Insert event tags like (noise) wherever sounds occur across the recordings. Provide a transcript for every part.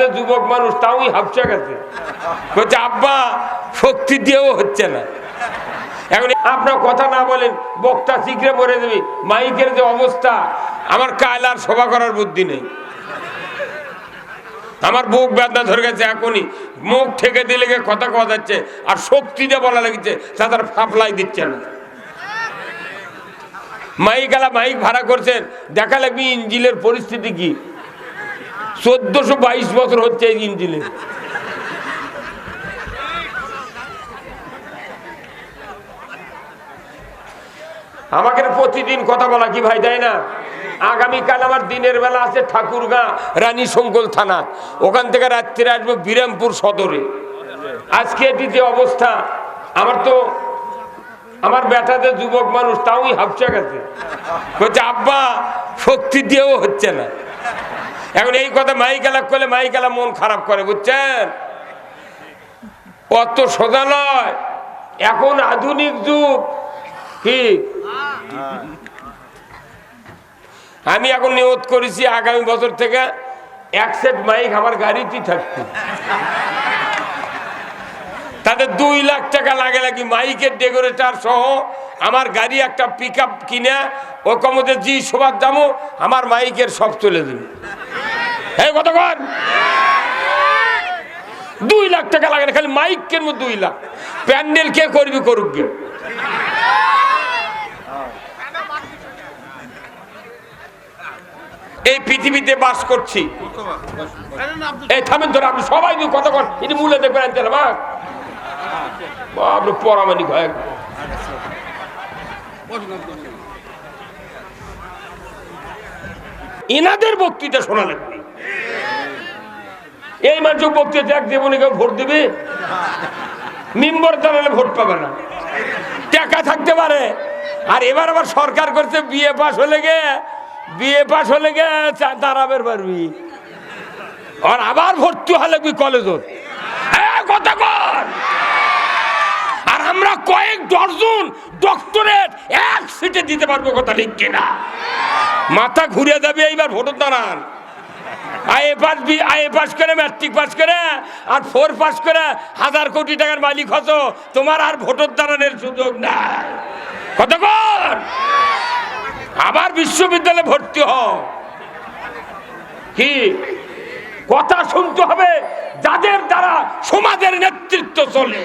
বেটাতে যুবক মানুষ তাওই হাফসা গেছে। বলছে, আব্বা, শক্তি দিয়েও হচ্ছে না। এখন আপনার কথা না বলেন, বক্তা শিখরে মরে দেবে মাইকের যে অবস্থা, আমার কাল আর সভা করার বুদ্ধি নেই। আমার বুক ব্যথা ধরে গেছে এখনই। মুখ ঠেকে দিলে গিয়ে কথা কথা যাচ্ছে, আর শক্তি দিয়ে বলা লেগেছে, তা তার ফাপলাই দিচ্ছে না। মাইক আলা মাইক ভাড়া করছেন, দেখা লাগবে ইঞ্জিলের পরিস্থিতি কি? চোদ্দশো বাইশ বছর হচ্ছে এই ইঞ্জিলের আমাকে প্রতিদিন কথা বলা কি ভাই তাই না? আগামীকাল আমার দিনের বেলা আছে ঠাকুরগাঁ রানী শঙ্কল থানা। ওখান থেকে রাত্রে আসব বিরামপুর সদরে। আজকে এটি যে অবস্থা, আমার তো আমার বেটাতে যুবক মানুষ তাওই হাফসা গেছে। বলছে, আব্বা, শক্তি দিয়েও হচ্ছে না। এখন এই কথা মাইকালা করলে মাইকালা মন খারাপ করে, বুঝছেন? অত সোজা নয়। এখন আধুনিক যুগ। কি? আমি এখন নিয়ত করেছি আগামী বছর থেকে এক সেট মাইক আমার গাড়িতেই থাকবে। তাদের দুই লাখ টাকা লাগে লাগি মাইকের ডেকোরেটার সহ আমার গাড়ি একটা পিক আপ কিনে ও কমতে জি সবার দামও আমার মাইকের সব চলে দেবে। এই কতক্ষণ দুই লাখ টাকা লাগে না, খালি মাইক কেন দুই লাখ। প্যান্ডেল কে করবি করুক এই পৃথিবীতে বাস করছি। এই থামেন ধরে, আপনি সবাই কন এটি মূলে দেখবেন আনতে না আপনি পরামানিক হয়। একদম। ইনাদের বক্তৃতা শোনা লাগবে এই মানুষ বক্তৃতা এক দেবনে কেউ ভোট দেবে? মিম্বর দাঁড়ালে ভোট পাবে না। টাকা থাকতে পারে। আর এবার আবার সরকার করছে বিয়ে পাস হলে গে বিয়ে পাস হলে গে দাঁড়াবের পারবি। আর আবার ভর্তি হলে কি কলেজত কথা আর আমরা কয়েক ডজন ডক্টরেট এক সিটে দিতে পারব কথা ঠিক কিনা? মাথা ঘুরে যাবে, এইবার ভোটের দাঁড়ান। IA pass B IA pass করে, ম্যাট্রিক পাস করে, আর ফোর পাস করে হাজার কোটি টাকার মালিক হতো। তোমার আর ভোটের দাঁড়ানোর সুযোগ নাই। কতক্ষণ আবার বিশ্ববিদ্যালয়ে ভর্তি হও। কি? কথা শুনতে হবে, যাদের দ্বারা সমাজের নেতৃত্ব চলে।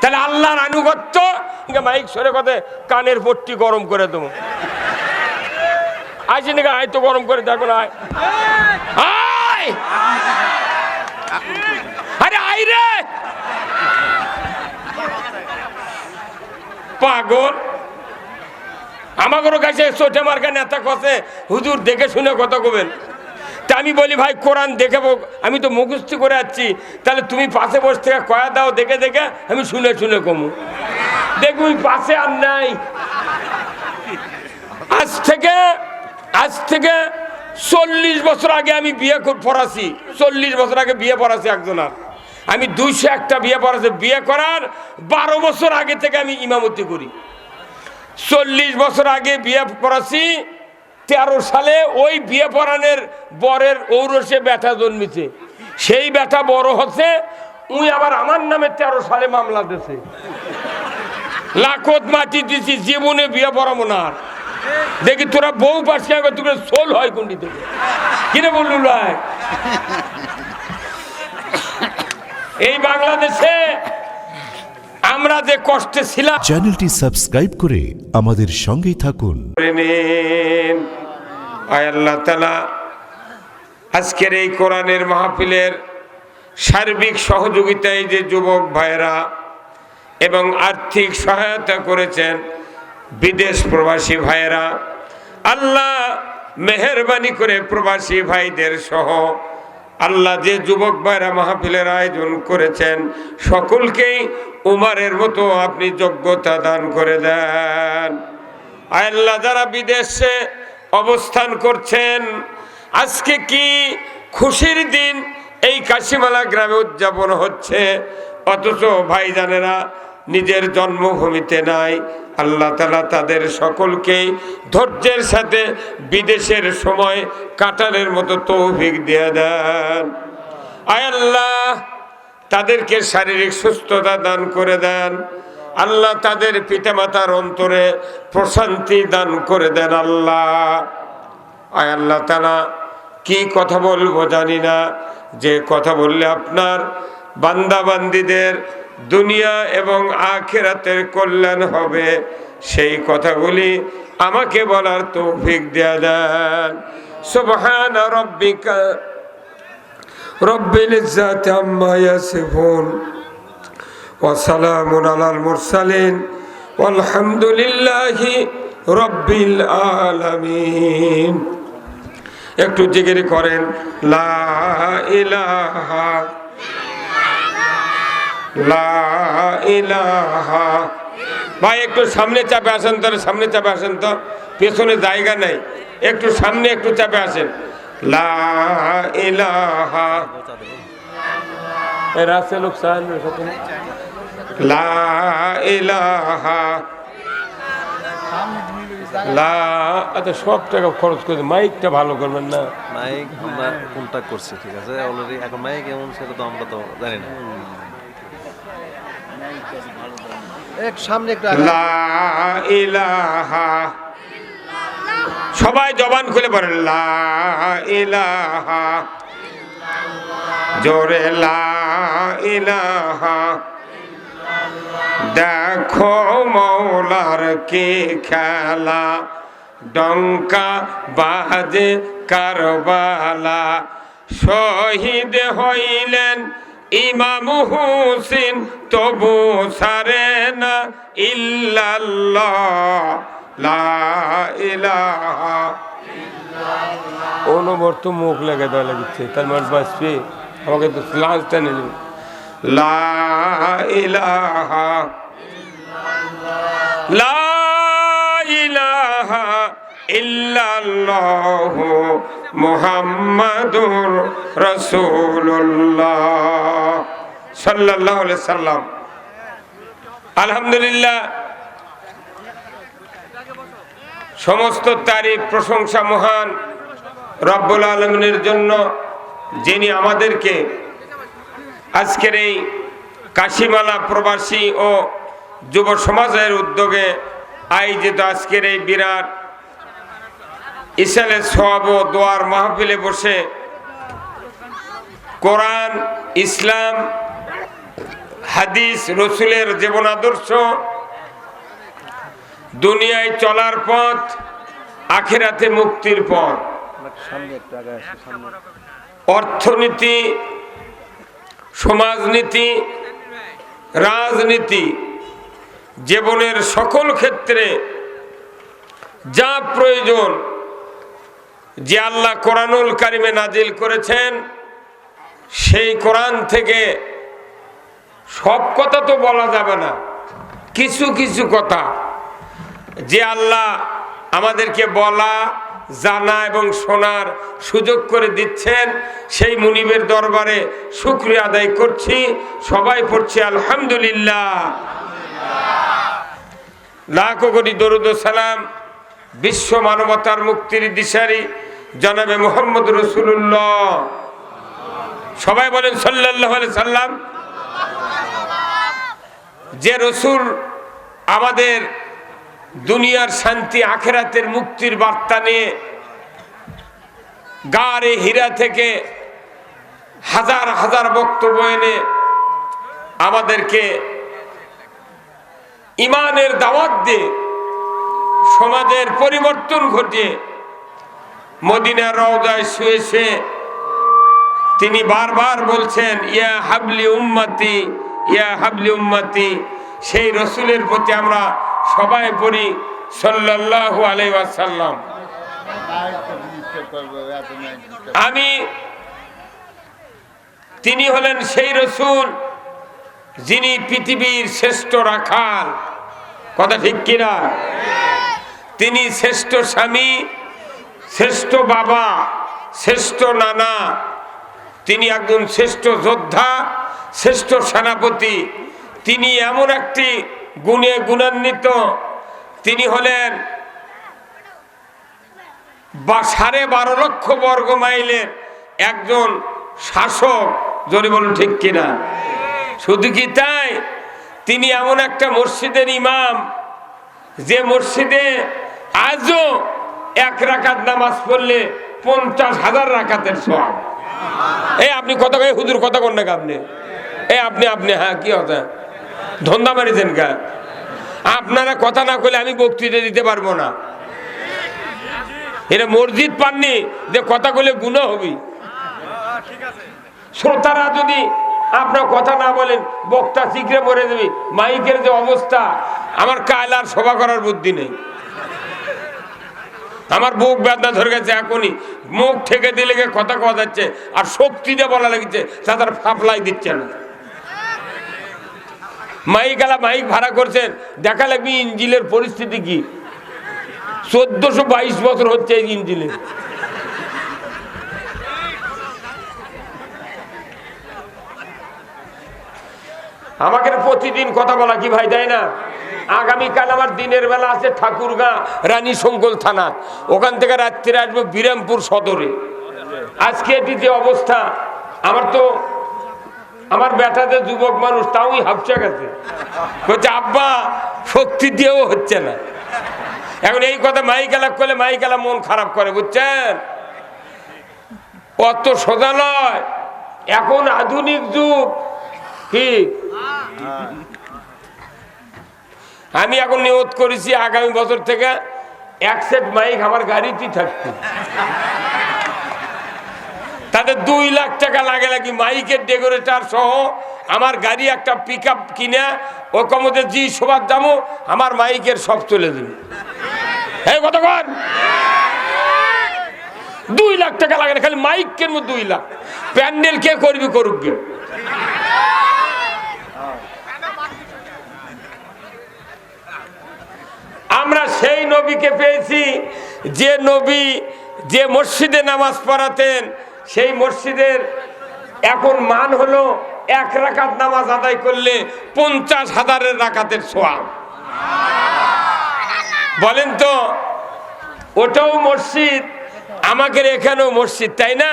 তাহলে আল্লাহর আনুগত্য, মাইক সরে কথা, কানের পট্টি গরম করে দেবো। আইসি নাকি? আয় তো গরম করে দেখো না, আয়। আরে আই রে! পাগল। আমাকেও কাছে চোটে মার্কা নেতা কষে হুজুর দেখে শুনে কথা কবেন। তা আমি বলি, ভাই, কোরআন দেখে আমি তো মুখস্থি করে যাচ্ছি তাহলে তুমি পাশে বসে থেকে কয়া দাও, দেখে দেখে, আমি শুনে শুনে কমু। দেখবি পাশে আর নাই। আজ থেকে আজ থেকে চল্লিশ বছর আগে আমি বিয়ে পড়াছি। চল্লিশ বছর আগে বিয়ে পড়াছি একজনার। আমি দুইশো একটা বিয়ে পড়াছি। বিয়ে করার বারো বছর আগে থেকে আমি ইমামতি করি। চল্লিশ বছর আগে বিয়ে পড়াছি, তেরো সালে ওই বিয়ে পড়ানোর বরের ঔরসে ব্যথা জন্মেছে। সেই ব্যথা বড় হচ্ছে উই আবার আমার নামে তেরো সালে মামলা দিছে লাখত মাটি দিছি জীবনে বিয়ে পড়াবো না। দেখি তোরা বউ পাশে আগে তোকে সোল হয় কোনটি থেকে। কিনে বললু এই বাংলাদেশে আমরা যে কষ্টে ছিলাম চ্যানেলটি সাবস্ক্রাইব করে আমাদের সঙ্গেই থাকুন। আয় আল্লাহ তালা আজকের এই কোরআনের মাহফিলের সার্বিক সহযোগিতায় যে যুবক ভাইরা এবং আর্থিক সহায়তা করেছেন বিদেশ প্রবাসী ভাইয়েরা, আল্লাহ মেহরবানি করে প্রবাসী ভাইদের সহ আল্লাহ যে যুবক ভাইরা মাহফিলের আয়োজন করেছেন, সকলকেই উমারের মতো আপনি যোগ্যতা দান করে দেন। আল্লাহ, যারা বিদেশে অবস্থান করছেন, আজকে কি খুশির দিন এই কাশিমালা গ্রামে উদযাপন হচ্ছে? অথচ ভাইজানেরা নিজের জন্মভূমিতে নাই। আল্লাহ তালা তাদের সকলকেই ধৈর্যের সাথে বিদেশের সময় কাটারের মতো তৌফিক দিয়ে দেন। আয় আল্লাহ, তাদেরকে শারীরিক সুস্থতা দান করে দেন। আল্লাহ তাদের পিতামাতার অন্তরে প্রশান্তি দান করে দেন আল্লাহ। আয় আল্লাহ তালা কি কথা বলব জানি না। যে কথা বললে আপনার বান্দাবান্দিদের দুনিয়া এবং আখেরাতের কল্যাণ হবে। সেই কথাগুলি আমাকে বলার তৌফিক দেয়া দেন সুবহান রব্বিকা রব্বিল ইজ্জাত আম্মা ইয়াসিফুন। ওয়া সালামুন আলাল মুরসালিন। আলহামদুলিল্লাহি রব্বিল আলামিন। একটু জিগির করেন, লা ইলাহা ভাই একটু সামনে চাপে আসেন তো সামনে চাপে আসেন তো। পেছনে জায়গা নাই। একটু সামনে একটু চাপে আসেন। লা ইলাহা। এ রাস্তা লোক লা ইলাহা। লা আচ্ছা সব টাকা খরচ করে মাইকটা ভালো করবেন না। মাইক আমরা কন্ট্যাক্ট করছি ঠিক আছে? অলরেডি এখন মাইক এমন সেটা তো আমরা তো জানি না। এক সামনে সবাই জবান খুলে পড়েন। লা ইলাহা। জোরে ইলাহা। দেখো মৌলার কি খেলা। ডঙ্কা বাজে কারবালা। শহীদ হইলেন ইমাম হুসিন তবু সারে না ইল্লাল্লাহ লা ইলাহা। অনবর্ত মুখ লেগে দেওয়া লাগিচ্ছে তার মানে বাঁচবে। আমাকে তো লাঞ্চ টেনে নেবে। লা ইলাহা। লা ইলাহা ইল্লাল্লাহ মুহাম্মাদুর রাসূলুল্লাহ সাল্লাল্লাহু সাল্লাম। আলহামদুলিল্লাহ, সমস্ত তারিফ, প্রশংসা মহান রব্বুল আলমিনের জন্য যিনি আমাদেরকে আজকের এই কাশিমালা প্রবাসী ও যুব সমাজের উদ্যোগে আয়োজিত আজকের এই বিরাট ইসালের সব ও দোয়ার মাহফিলে বসে কোরআন, ইসলাম, হাদিস, রসুলের জীবন আদর্শ, দুনিয়ায় চলার পথ, আখেরাতে মুক্তির পথ। অর্থনীতি, সমাজনীতি, রাজনীতি, জীবনের সকল ক্ষেত্রে যা প্রয়োজন যে আল্লাহ কোরআনুল কারিমে নাজিল করেছেন, সেই কোরআন থেকে সব কথা তো বলা যাবে না। কিছু কিছু কথা। যে আল্লাহ আমাদেরকে বলা, জানা এবং শোনার সুযোগ করে দিচ্ছেন, সেই মুনিবের দরবারে শুক্রিয়া আদায় করছি। সবাই পড়ছি আলহামদুলিল্লাহ। লাখো কোটি দরুদ সালাম বিশ্ব মানবতার মুক্তির দিশারি জনাবে মোহাম্মদ রসুল্লাহ সবাই বলেন সাল্লাহ সাল্লাম। যে রসুল আমাদের দুনিয়ার শান্তি, আখেরাতের মুক্তির বার্তা নিয়ে গাড়ে হীরা থেকে হাজার হাজার বক্তব্য এনে আমাদেরকে ইমানের দাওয়াত দিয়ে সমাজের পরিবর্তন ঘটিয়ে মদিনার রওজায় শুয়ে তিনি বারবার বলছেন, ইয়া হাবলি উম্মতি, ইয়া হাবলি উম্মতি। সেই রসুলের প্রতি আমরা সবাই পড়ি, সাল্লাল্লাহু আলাইহি ওয়াসাল্লাম। আমি, তিনি হলেন সেই রসুল যিনি পৃথিবীর শ্রেষ্ঠ রাখাল। কথা ঠিক কিনা? তিনি শ্রেষ্ঠ স্বামী শ্রেষ্ঠ বাবা, শ্রেষ্ঠ নানা, তিনি একজন শ্রেষ্ঠ যোদ্ধা, শ্রেষ্ঠ সেনাপতি, তিনি এমন একটি গুণে গুণান্বিত, তিনি হলেন বা সাড়ে বারো লক্ষ বর্গ মাইলের একজন শাসক। যদি বলুন ঠিক কিনা? শুধু কি তাই? তিনি এমন একটা মসজিদের ইমাম, যে মসজিদে আজও এক রাকাত নামাজ পড়লে পঞ্চাশ হাজার রাকাতের সব এই আপনি কথা কয়ে হুজুর কথা কন না আপনি এই আপনি আপনি হ্যাঁ কি কথা? ধন্দা মারিছেন কা? আপনারা কথা না করলে আমি বক্তৃতা দিতে পারব না। এটা মসজিদ পাননি, যে কথা কইলে গুণ হবি। শ্রোতারা যদি আপনার কথা না বলেন, বক্তা শিখরে পড়ে দেবে মাইকের যে অবস্থা, আমার কাল আর সভা করার বুদ্ধি নেই। আমার বুক বেদনা ধরে গেছে এখনই। মুখ ঠেকে দিলে কথা কথা যাচ্ছে, আর শক্তি দিয়ে বলা লেগেছে তা তার ফাপলাই দিচ্ছে না। মাইক আলা মাইক ভাড়া করছেন, দেখা লাগবে ইঞ্জিলের পরিস্থিতি কি? চোদ্দশো বাইশ বছর হচ্ছে এই ইঞ্জিলে। আমাকে প্রতিদিন কথা বলা কি ভাই তাই না? আগামীকাল আমার দিনের বেলা আছে ঠাকুরগাঁ রানী শঙ্কল থানা। ওখান থেকে রাত্রে আসব বিরামপুর সদরে। আজকে এটি যে অবস্থা, আমার তো আমার বেটাদের যুবক মানুষ তাওই হাফসা গেছে। বলছে, আব্বা, শক্তি দিয়েও হচ্ছে না। এখন এই কথা মাইকালা করলে মাইকালা মন খারাপ করে, বুঝছেন? অত সোজা নয় এখন আধুনিক যুগ। কি? আমি এখন নিয়ত করেছি আগামী বছর থেকে এক সেট মাইক আমার গাড়িতেই থাকবে তাদের দুই লাখ টাকা লাগে নাকি মাইকের ডেকোরেটার সহ আমার গাড়ি একটা পিক আপ কিনে ও কমতে জি সবার দামও আমার মাইকের সব তুলে দেবে এই কতক্ষণ দুই লাখ টাকা লাগে না, খালি মাইক কেন দুই লাখ। প্যান্ডেল কে করবি করুক গে আমরা সেই নবীকে পেয়েছি। যে নবী যে মসজিদে নামাজ পড়াতেন, সেই মসজিদের এখন মান হলো এক রাকাত নামাজ আদায় করলে পঞ্চাশ হাজারের রাকাতের সোয়াব। বলেন তো, ওটাও মসজিদ, আমাদের এখানেও মসজিদ, তাই না?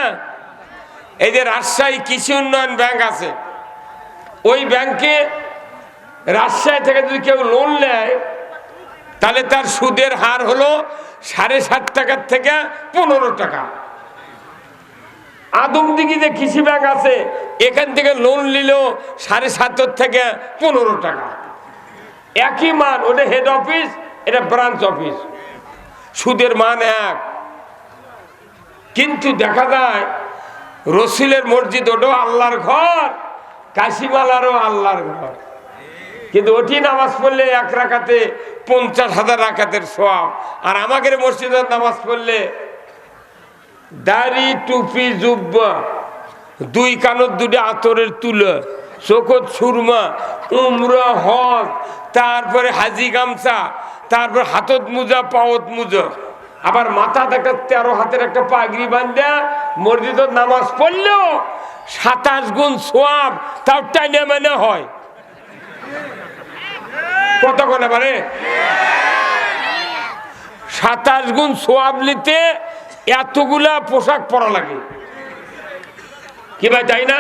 এই যে রাজশাহী কৃষি উন্নয়ন ব্যাংক আছে, ওই ব্যাংকে রাজশাহী থেকে যদি কেউ লোন নেয় তাহলে তার সুদের হার হলো সাড়ে সাত টাকার থেকে পনেরো টাকা। আদমদিঘি যে কৃষি ব্যাংক আছে, এখান থেকে লোন নিলেও সাড়ে সাতের থেকে পনেরো টাকা। একই মান, ওটা হেড অফিস এটা ব্রাঞ্চ অফিস সুদের মান এক। কিন্তু দেখা যায়, রসিলের মসজিদ ওটাও আল্লাহর ঘর, কাশিমালারও আল্লাহর ঘর। কিন্তু ওটি নামাজ পড়লে এক রাখাতে পঞ্চাশ হাজার রাখাতের সব আর আমাদের মসজিদের নামাজ পড়লে দাড়ি, টুপি, জুব্বা, দুই কানত দুটি আতরের তুলো, চোখত সুরমা, উমরা হক তারপরে হাজি গামছা, তারপর হাতত মুজা, পাওত মুজা। আবার মাথাতে একটা তেরো হাতের একটা পাগড়ি বান্ধা মসজিদত নামাজ পড়লেও সাতাশ গুণ সোয়াব তাও টাইনে মানে হয়। কত কোনে পারে সাতাশ গুণ সোয়াব নিতে এতগুলা পোশাক পরা লাগে। কি ভাই, তাই না?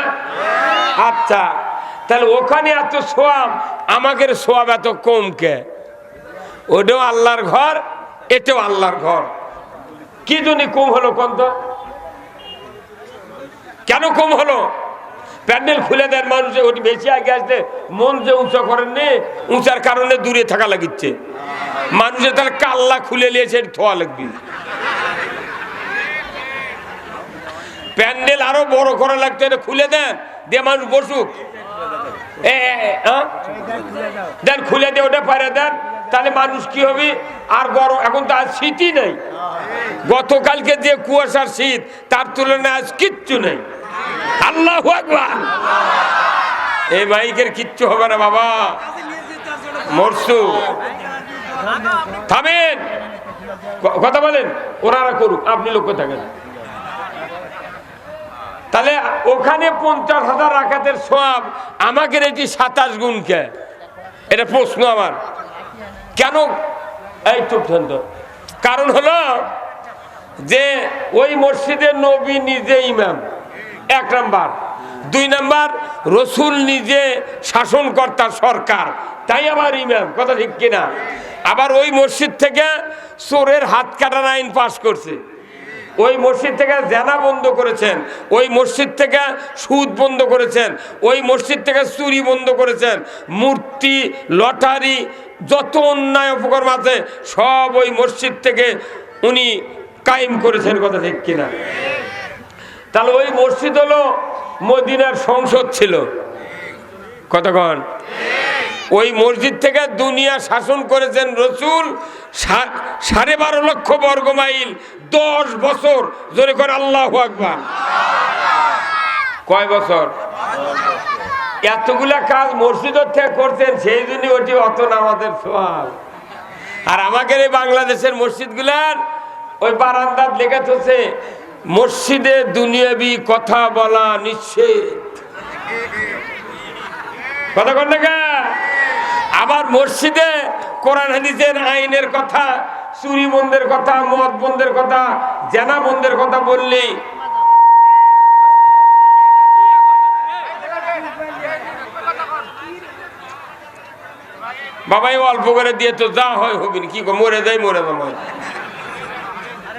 আচ্ছা তাহলে ওখানে এত সোয়াব, আমাদের সোয়াব এত কম কে? ওটাও আল্লাহর ঘর, এটাও আল্লাহর ঘর। কি জন্য কম হলো কোন তো? কেন কম হলো? প্যান্ডেল খুলে দেন মানুষ ওটি বেশি আগে আসলে মন যে উঁচা করেন নি উঁচার কারণে দূরে থাকা লাগিচ্ছে। মানুষের তাহলে কাল্লা খুলে নিয়েছে থোয়া লাগবে। প্যান্ডেল আরও বড় করা লাগতো, এটা খুলে দেন দিয়ে মানুষ বসুক? দেন, খুলে দিয়ে ওটা পারে দেন, তাহলে মানুষ কি হবে? আর গরম এখন তো আজ শীতই নেই। গতকালকে যে কুয়াশার শীত, তার তুলনায় আজ কিচ্ছু নেই। আল্লাহ এই মাইকের কিচ্ছু হবে না, বাবা। মরসু। থামেন। কথা বলেন ওনারা করুক, আপনি লক্ষ্য থাকেন। তাহলে ওখানে পঞ্চাশ হাজার রাখাতের সব আমাকে এটি সাতাশ গুণ গুণকে এটা প্রশ্ন আমার। কেন? এই চুপ। কারণ হলো যে ওই মসজিদের নবী নিজে ইমাম। এক নাম্বার। দুই নাম্বার, রসুল নিজে শাসনকর্তা সরকার। তাই আমার ইমাম, কথা ঠিক কিনা? আবার ওই মসজিদ থেকে চোরের হাত কাটার আইন পাশ করছে। ওই মসজিদ থেকে জেনা বন্ধ করেছেন। ওই মসজিদ থেকে সুদ বন্ধ করেছেন। ওই মসজিদ থেকে চুরি বন্ধ করেছেন। মূর্তি, লটারি, যত অন্যায় উপকর্ম আছে, সব ওই মসজিদ থেকে উনি কায়েম করেছেন, কথা ঠিক কিনা? তাহলে ওই মসজিদ হলো মদিনার সংসদ ছিল। কতক্ষণ ওই মসজিদ থেকে দুনিয়া শাসন করেছেন রসুল সাড়ে বারো লক্ষ বর্গ মাইল, দশ বছর। জোরে করে আল্লাহ আকবার। কয় বছর? এতগুলা কাজ মসজিদের থেকে করছেন, সেই জন্য ওটি অত নামাজের সোয়াল আর আমাদের এই বাংলাদেশের মসজিদগুলার ওই বারান্দার লেখা হচ্ছে মসজিদে দুনিয়াবি কথা বলা নিষেধ। কথা না আবার মসজিদে কোরআন, হাদিসের আইনের কথা, চুরি বন্ধের কথা, মদ বন্ধের কথা, জেনা বন্ধের কথা বললি বাবাই অল্প করে দিয়ে তো যা হয় হবিন কি মরে যাই, মরে যাব।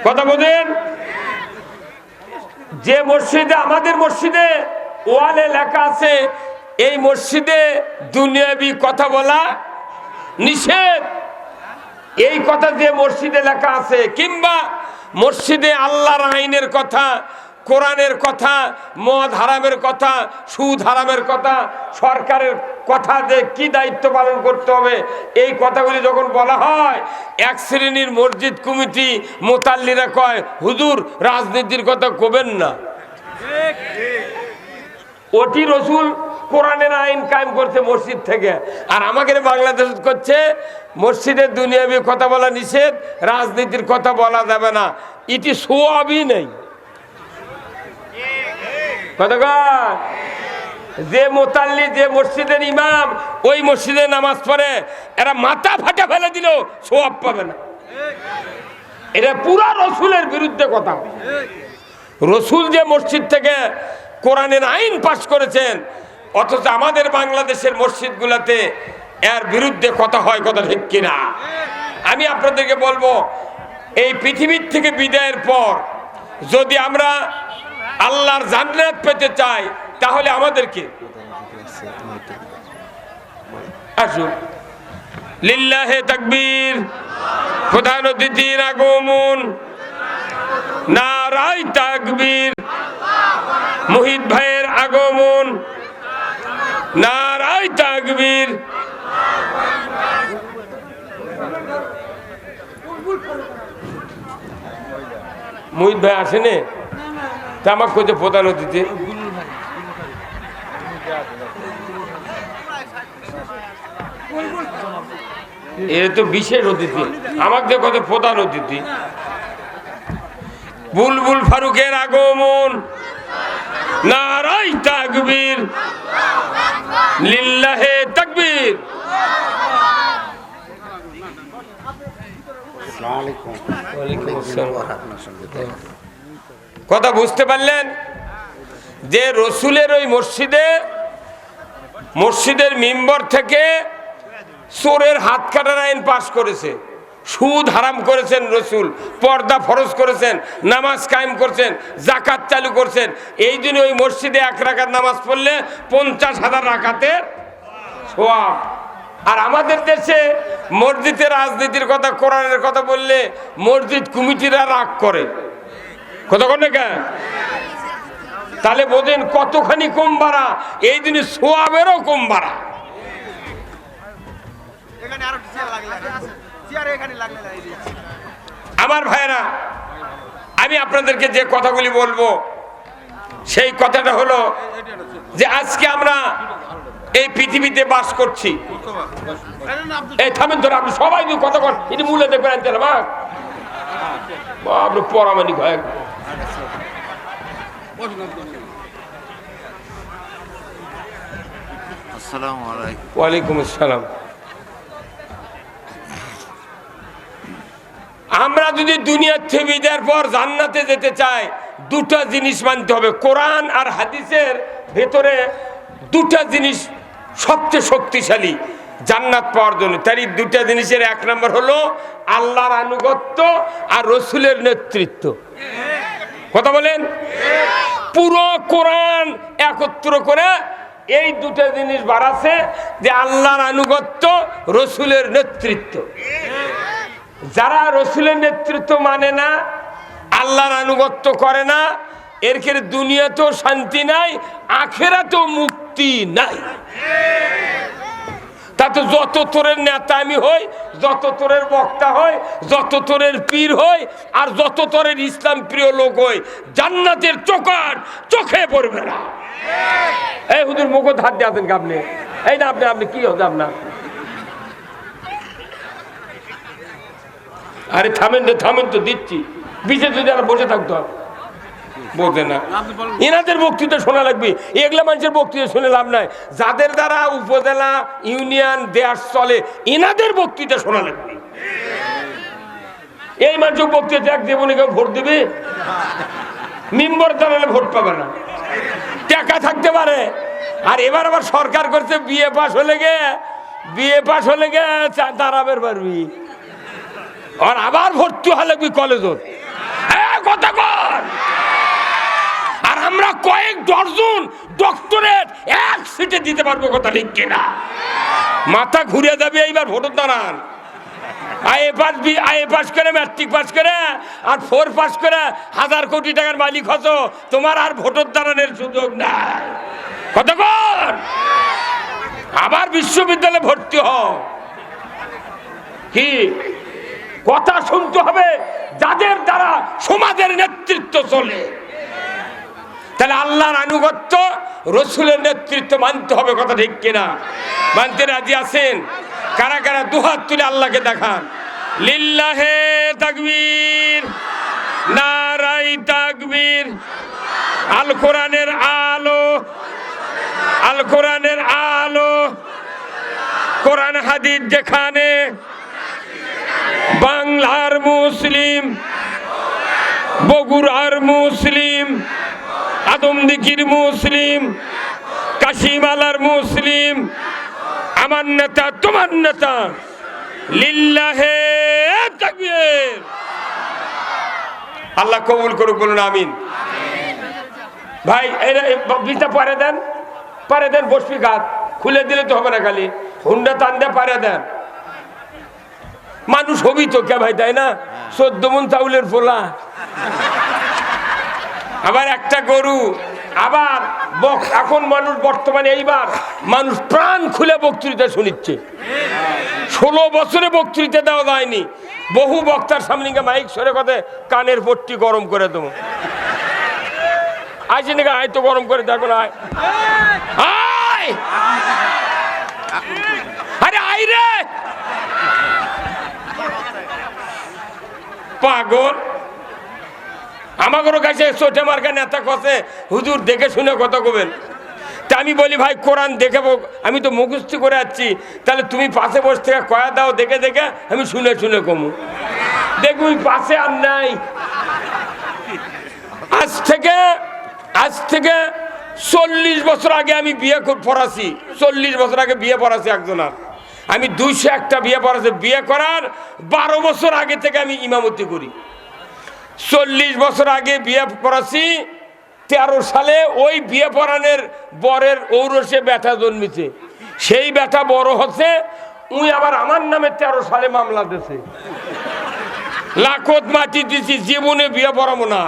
কথা বলেন? যে মসজিদে, আমাদের মসজিদে ওয়ালে লেখা আছে, এই মসজিদে দুনিয়াবি কথা বলা নিষেধ। এই কথা যে মসজিদে লেখা আছে, কিংবা মসজিদে আল্লাহর আইনের কথা কোরআনের কথা, মদ হারামের কথা, সুদ হারামের কথা, সরকারের কথা যে কি দায়িত্ব পালন করতে হবে, এই কথাগুলি যখন বলা হয়, এক শ্রেণির মসজিদ কমিটি মোতাল্লিরা কয়, হুজুর, রাজনীতির কথা কবেন না? ওটি রসুল কোরআনের আইন কায়েম করছে মসজিদ থেকে। আর আমাকে বাংলাদেশ করছে মসজিদের দুনিয়াবি কথা বলা নিষেধ, রাজনীতির কথা বলা যাবে না। এটি সোয়াবই নেই। কতক্ষণ যে মোতাল্লি, যে মসজিদের ইমাম, ওই মসজিদে নামাজ পড়ে, এরা মাথা ফাটা ফেলে দিল সোয়াব পাবে না। এটা পুরা রসুলের বিরুদ্ধে কথা। রসুল যে মসজিদ থেকে কোরআনের আইন পাশ করেছেন, অথচ আমাদের বাংলাদেশের মসজিদগুলোতে এর বিরুদ্ধে কথা হয় কথা ঠিক কিনা। আমি আপনাদেরকে বলব, এই পৃথিবীর থেকে বিদায়ের পর যদি আমরা আল্লাহর জান্নাত পেতে চাই, তাহলে আমাদেরকে। আসুন। লিল্লাহে তাকবীর। প্রধান অতিথির আগমন নারাই তাকবীর। মুহিত ভাইয়ের আগমন। নারাই তাকবীর। মুহিত ভাই আসেনে? তা আমার কোথায় প্রধান অতিথি। এ তো বিশেষ অতিথি। আমাকে কত প্রধান অতিথি। বুলবুল ফারুকের আগমন। নারাই তাকবীর। লিল্লাহে তাকবীর। কথা বুঝতে পারলেন? যে রসুলের ওই মসজিদে, মসজিদের মিম্বর থেকে চোরের হাত কাটার আইন পাশ করেছে। সুদ হারাম করেছেন রসুল, পর্দা ফরজ করেছেন, নামাজ কায়েম করছেন জাকাত চালু করছেন। এই জন্য ওই মসজিদে এক রাকাত নামাজ পড়লে পঞ্চাশ হাজার রাকাতের সোয়াব। আর আমাদের দেশে মসজিদের রাজনীতির কথা, কোরআনের কথা বললে মসজিদ কমিটিরা রাগ করে। কেন? তাহলে বোঝেন কতখানি কম বাড়া এই দিনে সোয়াবেরও কম বাড়া দিচ্ছি আমার ভাইরা আমি আপনাদেরকে যে কথাগুলি বলব সেই কথাটা হলো যে আজকে আমরা এই পৃথিবীতে বাস করছি। এই থামেন ধরে আপনি সবাই কথা কন এটি মূল্য দেখবেন পরামানিক হয় ওয়ালাইকুম আসসালাম। আমরা যদি দুনিয়ার থেকে দেওয়ার পর জান্নাতে যেতে চাই, দুটা জিনিস মানতে হবে। কোরআন আর হাদিসের ভেতরে দুটা জিনিস সবচেয়ে শক্তিশালী, জান্নাত পাওয়ার জন্য। তারই দুটা জিনিসের এক নম্বর হলো আল্লাহর আনুগত্য আর রসুলের নেতৃত্ব। কথা বলেন? পুরো কোরআন একত্র করে এই দুটো জিনিস বাড়াছে যে আল্লাহর আনুগত্য, রসুলের নেতৃত্ব। যারা রসুলের নেতৃত্ব মানে না, আল্লাহর আনুগত্য করে না, এর ক্ষেত্রে দুনিয়াতেও শান্তি নাই, আখেরাতেও মুক্তি নাই। তাতে যত তোরের নেতা আমি হই যত তোরের বক্তা হই যত তোরের পীর হই আর যত তোরের ইসলাম প্রিয় লোক হই জান্নাতের চোকার চোখে পড়বে না। এই হুদুর মুখত হাত দিয়ে আছেন আপনি? এই না আপনি আপনি কি হতে আপনার? আরে থামেন রে থামেন তো দিচ্ছি। বিচে যদি আর বসে থাকতো। বলতে না। এনাদের বক্তৃতা শোনা লাগবে। এগুলা মানুষের বক্তৃতা শুনে লাভ নাই। যাদের দ্বারা উপজেলা ইউনিয়ন দেশ চলে এনাদের বক্তৃতা শোনা লাগবে। এই মানুষ বক্তৃতা এক জীবনে কেউ ভোট দিবে? মিম্বর দাঁড়ালে ভোট পাবে না। টাকা থাকতে পারে। আর এবার আবার সরকার করছে বিয়ে পাস হলে গে বিয়ে পাস হলে গে দাঁড়াবের পারবি আর আবার ভর্তি হলে কলেজত কথা কর আর আমরা কয়েক ডজন ডক্টরেট এক সিটে দিতে পারব কথা ঠিক কিনা? মাথা ঘুরে যাবে এইবার ভোটের দাঁড়ান পাস বি পাস করে ম্যাট্রিক পাস করে, আর ফোর পাস করে হাজার কোটি টাকার মালিক তোমার আর ভোটের সুযোগ নাই। আবার বিশ্ববিদ্যালয়ে ভর্তি হও। কি? কথা শুনতে হবে। যাদের দ্বারা সমাজের নেতৃত্ব চলে। তাহলে আল্লাহর আনুগত্য রসুলের নেতৃত্ব মানতে হবে, কথা ঠিক কিনা? মানতে রাজি আছেন? কারা কারা দুহাত তুলে আল্লাহকে দেখান? লিল্লাহে তাকবীর নারাই তাকবীর আল কোরআনের আলো আল কোরআনের আলো, কোরআন হাদিস যেখানে, বাংলার মুসলিম, বগুড়ার মুসলিম আদমদিকির মুসলিম কাশিমালার মুসলিম, আমার নেতা, তোমার নেতা, লিল্লাহে আল্লাহ কবুল করুক, বলুন আমিন। ভাই বিটা পারে দেন পারে দেন বসবি গাছ খুলে দিলে তো হবে না খালি। হুন্ডা টান দিয়ে পারে দেন। মানুষ হবি তো কে ভাই, তাই না? চোদ্দ মন চাউলের ফোলা আবার একটা গরু, আবার এখন মানুষ বর্তমানে এইবার মানুষ প্রাণ খুলে বক্তৃতা শুনিচ্ছে। ষোলো বছরে বক্তৃতা দেওয়া যায়নি। বহু বক্তার সামনে গিয়ে মাইক সরে কথা, কানের পট্টি গরম করে দেবো। আইসি নাকি আয় তো গরম করে দেখো না, আয়। আরে রে! পাগল। আমাকেও কাছে চোটে মার্কা নেতা কষে হুজুর দেখে শুনে কথা কবেন। তা আমি বলি, ভাই, কোরআন দেখে আমি তো মুখস্থ করে যাচ্ছি তাহলে তুমি পাশে বসে থেকে কয়া দাও, দেখে দেখে আমি শুনে শুনে কমু। দেখবি পাশে আর নাই। আজ থেকে আজ থেকে চল্লিশ বছর আগে আমি বিয়ে পড়াছি। চল্লিশ বছর আগে বিয়ে পড়াছি একজনার আমি দুইশো একটা বিয়ে পড়াছি। বিয়ে করার বারো বছর আগে থেকে আমি ইমামতি করি। চল্লিশ বছর আগে বিয়ে পড়াছি তেরো সালে ওই বিয়ে পড়ানোর বরের ঔরসে ব্যথা জন্মেছে। সেই ব্যথা বড় হচ্ছে উই আবার আমার নামে তেরো সালে মামলা দিছে লাখত মাটি দিছি, জীবনে বিয়ে পড়াবো না।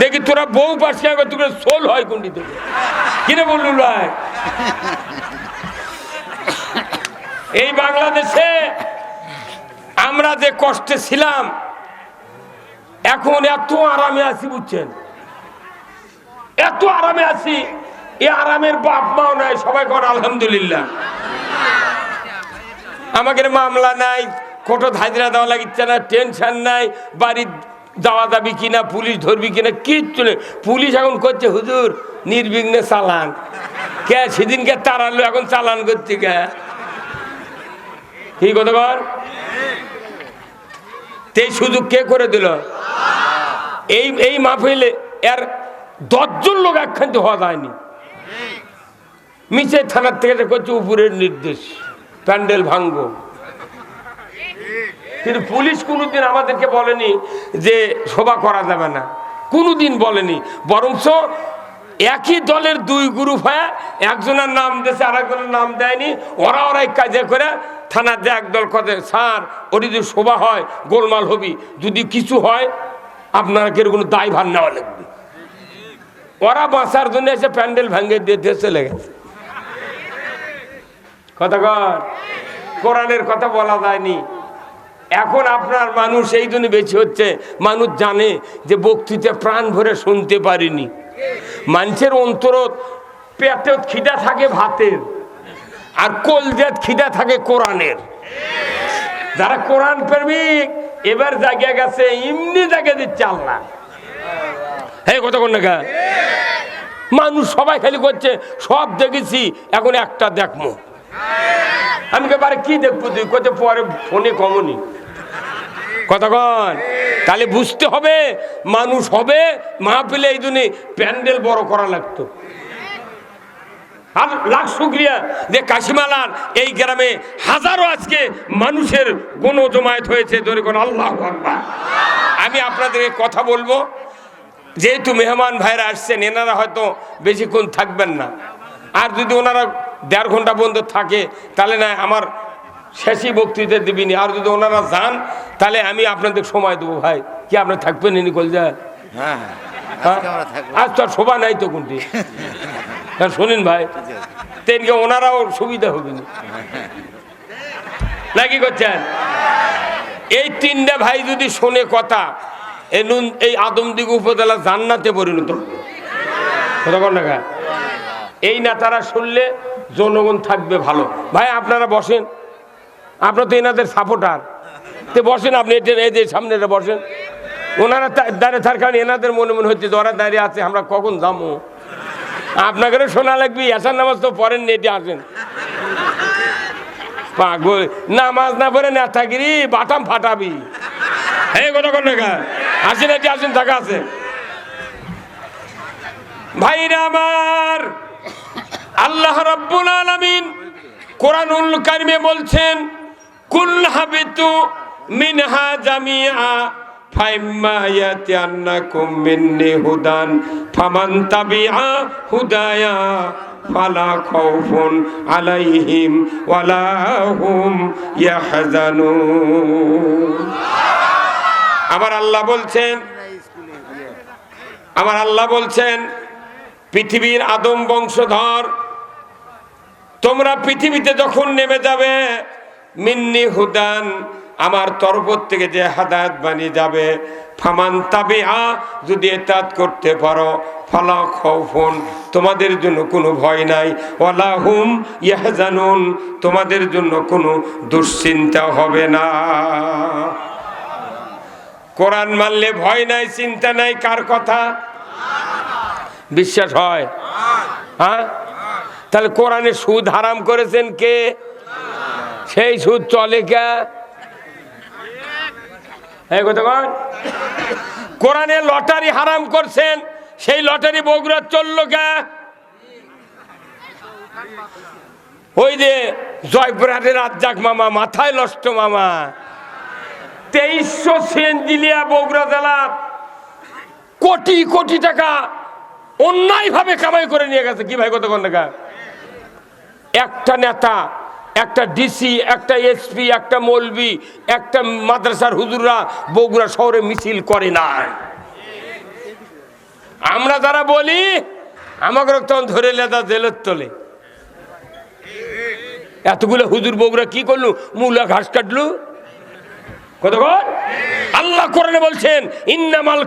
দেখি তোরা বউ পাশে আগে তোকে সোল হয় কোনটি থেকে। কিনে বললু ভাই? এই বাংলাদেশে আমরা যে কষ্টে ছিলাম এখন এত আরামে আছি বুঝছেন? এত আরামে আছি, এ আরামের বাপ মাও নাই, সবাই কর আলহামদুলিল্লাহ। আমাদের মামলা নাই কোটো হাজিরা দেওয়া লাগিচ্ছে না, টেনশন নাই, বাড়ি যাওয়া যাবি কিনা, পুলিশ ধরবি কিনা, কিচ্ছু নেই। পুলিশ এখন করছে, হুজুর, নির্বিঘ্নে চালান। কে সেদিনকে তাড়ালো, এখন চালান করতে কে? কি কথা কর? এই সুযোগ কে করে দিল? এই এই মাহফিলে এর দশজন লোক একখানতে হওয়া যায়নি। মিছে থানার থেকে করছে উপরের নির্দেশ, প্যান্ডেল ভাঙ্গ। কিন্তু পুলিশ কোনোদিন আমাদেরকে বলেনি যে সভা করা যাবে না। কোনোদিন বলেনি। বরঞ্চ একই দলের দুই গ্রুপ হয়ে একজনের নাম দিয়েছে আর একজনের নাম দেয়নি। ওরা ওরাই কাজে করে থানার যে একদল কথা স্যার ওর যদি শোভা হয়, গোলমাল হবি। যদি কিছু হয় আপনারা কেউ কোনো দায় ভার নেওয়া লাগবে। ওরা বাঁচার জন্য এসে প্যান্ডেল ভেঙে দিতে চলে গেছে। কথা কর কোরআনের কথা বলা যায়নি। এখন আপনার মানুষ এই জন্য বেশি হচ্ছে। মানুষ জানে যে বক্তৃতা প্রাণ ভরে শুনতে পারিনি। মানুষের অন্তর পেটে খিদা থাকে ভাতের, আর কলজাত খিদা থাকে কোরআনের। যারা কোরআন প্রেমিক এবার জায়গা গেছে এমনি জায়গা দিচ্ছে আল্লাহ। হ্যাঁ কত কোন টাকা মানুষ সবাই খালি করছে, সব দেখেছি, এখন একটা দেখমো আমি এবারে কি দেখব তুই? কোথায় পরে ফোনে কমনি কতক্ষণ তাহলে বুঝতে হবে, মানুষ হবে, মাহফিলে এই জন্য প্যান্ডেল বড় করা লাগতো। আর লাখ শুক্রিয়া যে কাশিমালার এই গ্রামে হাজারো আজকে মানুষের কোন জমায়েত হয়েছে ধরে কোন আল্লাহ আমি আপনাদের কথা বলব যেহেতু মেহমান ভাইরা আসছেন এনারা হয়তো বেশিক্ষণ থাকবেন না। আর যদি ওনারা দেড় ঘণ্টা পর্যন্ত থাকে তাহলে না আমার শেষই বক্তৃতা দিবিনি। আর যদি ওনারা যান তাহলে আমি আপনাদের সময় দেবো ভাই। কি আপনার থাকবেন এনি কলজা হ্যাঁ হ্যাঁ? আজ তো আর শোভা নাই তো কোনটি? হ্যাঁ (laughs) শোনেন ভাই, তেনকে ওনারাও সুবিধা হবে না নাকি করছেন? এই তিনটা ভাই যদি শোনে কথা এই নুন, এই আদমদিগ উপজেলা জান্নাতে পরিণত না? এই নেতারা শুনলে জনগণ থাকবে ভালো। ভাই, আপনারা বসেন। আপনার তো এনাদের সাপোর্টার তো বসেন আপনি এটা এই যে সামনে বসেন। ওনারা দাঁড়িয়ে থাকার কারণে এনাদের মনে মনে হচ্ছে যে ওরা দাঁড়িয়ে আছে, আমরা কখন যাব? আপনাকে শোনা লাগবে এসার নামাজ তো পড়েন নেটে আসেন। পাগল নামাজ না পড়ে নেতাগিরি বাটাম ফাটাবি। এই কথা কোন? আসেন এটি আসেন থাকা আছে ভাইরা আমার আল্লাহ রাব্বুল আলামিন কোরআনুল কারিমে বলছেন কুল হাবিতু মিনহা জামিআ। মিন্নি হুদান ফালা আলাইহিম আমার আল্লাহ বলছেন, আমার আল্লাহ বলছেন, পৃথিবীর আদম বংশধর, তোমরা পৃথিবীতে যখন নেমে যাবে, মিন্নি হুদান আমার তরফ থেকে যে হাদায়াত বানিয়ে যাবে, ফামান তাবে আ যদি এতাত করতে পারো, ফালা খৌফুন তোমাদের জন্য কোনো ভয় নাই, ওয়ালা হুম ইয়াহজানুন, তোমাদের জন্য কোনো দুশ্চিন্তা হবে না। কোরআন মানলে ভয় নাই, চিন্তা নাই, কার কথা? বিশ্বাস হয়? হ্যাঁ? তাহলে কোরআনে সুদ হারাম করেছেন কে? সেই সুদ চলে কে? এই কথা কন? কোরআনে লটারি হারাম করছেন, সেই লটারি বগুড়া চলল কে? ওই যে জয়পুরহাটের রাজ্জাক মামা, মাথায় নষ্ট মামা। তেইশশো সেঞ্জিলিয়া বগুড়া জেলার কোটি কোটি টাকা অন্যায়ভাবে কামাই করে নিয়ে গেছে। কি ভাই কতক্ষণ টাকা একটা নেতা একটা ডিসি একটা এসপি একটা মৌলবি একটা মাদ্রাসার হুজুররা বগুড়া শহরে মিছিল করে না আমরা যারা বলি, আমাকে তখন ধরে লেদা জেলের তোলে। এতগুলো হুজুর বগুড়া কি করলু? মূলা ঘাস কাটলু। কতক্ষণ আল্লাহ কোরআনে বলছেন, ইন্নামাল